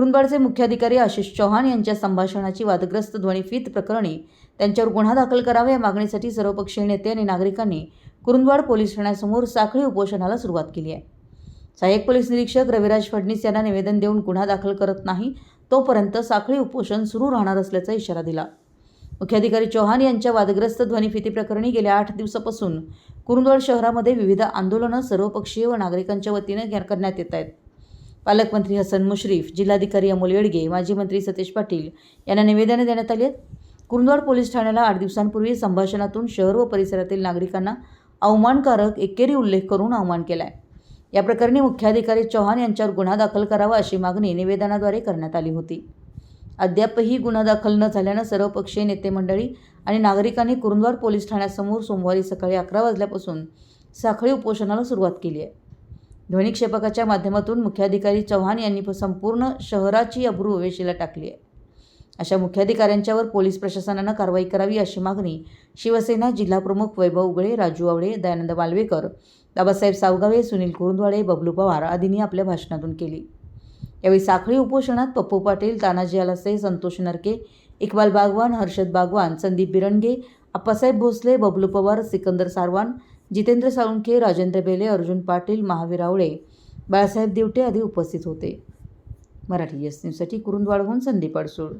कुरुंदवाडचे मुख्याधिकारी आशिष चौहान यांच्या संभाषणाची वादग्रस्त ध्वनिफीत प्रकरणी त्यांच्यावर गुन्हा दाखल करावा या मागणीसाठी सर्वपक्षीय नेते आणि नागरिकांनी कुरुंदवाड पोलीस ठाण्यासमोर साखळी उपोषणाला सुरुवात केली आहे. सहाय्यक पोलीस निरीक्षक रविराज फडणीस यांना निवेदन देऊन गुन्हा दाखल करत नाही तोपर्यंत साखळी उपोषण सुरू राहणार असल्याचा इशारा दिला. मुख्याधिकारी चौहान यांच्या वादग्रस्त ध्वनिफिती प्रकरणी गेल्या आठ दिवसापासून कुरुंदवाड शहरामध्ये विविध आंदोलनं सर्वपक्षीय व नागरिकांच्या वतीने करण्यात येत आहेत. पालकमंत्री हसन मुश्रीफ जिल्हाधिकारी अमोल येडगे माजी मंत्री सतेश पाटील यांना निवेदने देण्यात आली आहेत. कुरुंदवाड पोलीस ठाण्याला आठ दिवसांपूर्वी संभाषणातून शहर व परिसरातील नागरिकांना अवमानकारक एकेरी उल्लेख करून अवमान केला आहे या प्रकरणी मुख्याधिकारी चौहान यांच्यावर गुन्हा दाखल करावा अशी मागणी निवेदनाद्वारे करण्यात आली होती. अद्यापही गुन्हा दाखल न झाल्यानं सर्वपक्षीय नेते मंडळी आणि नागरिकांनी कुरुंदवाड पोलीस ठाण्यासमोर सोमवारी सकाळी अकरा वाजल्यापासून साखळी उपोषणाला सुरुवात केली आहे. ध्वनिक्षेपकाच्या माध्यमातून मुख्याधिकारी चव्हाण यांनी संपूर्ण शहराची अब्रू वेशीला टाकली आहे. अशा मुख्याधिकाऱ्यांच्यावर पोलीस प्रशासनानं कारवाई करावी अशी मागणी शिवसेना जिल्हाप्रमुख वैभव उगळे राजू आवळे दयानंद मालवेकर बाबासाहेब सावगावे सुनील कुरुंदवाडे बबलू पवार आदींनी आपल्या भाषणातून केली. यावेळी साखळी उपोषणात पप्पू पाटील तानाजी आलासे संतोष नरके इक्बाल बागवान हर्षद बागवान संदीप बिरंगे आप्पासाहेब भोसले बबलू पवार सिकंदर सारवान जितेंद्र साळुंखे राजेंद्र बेले अर्जुन पाटील महावीर आवळे बाळासाहेब दिवटे आदी उपस्थित होते. मराठी एस न्यूजसाठी कुरुंदवाडहून संदीप अडसूळ.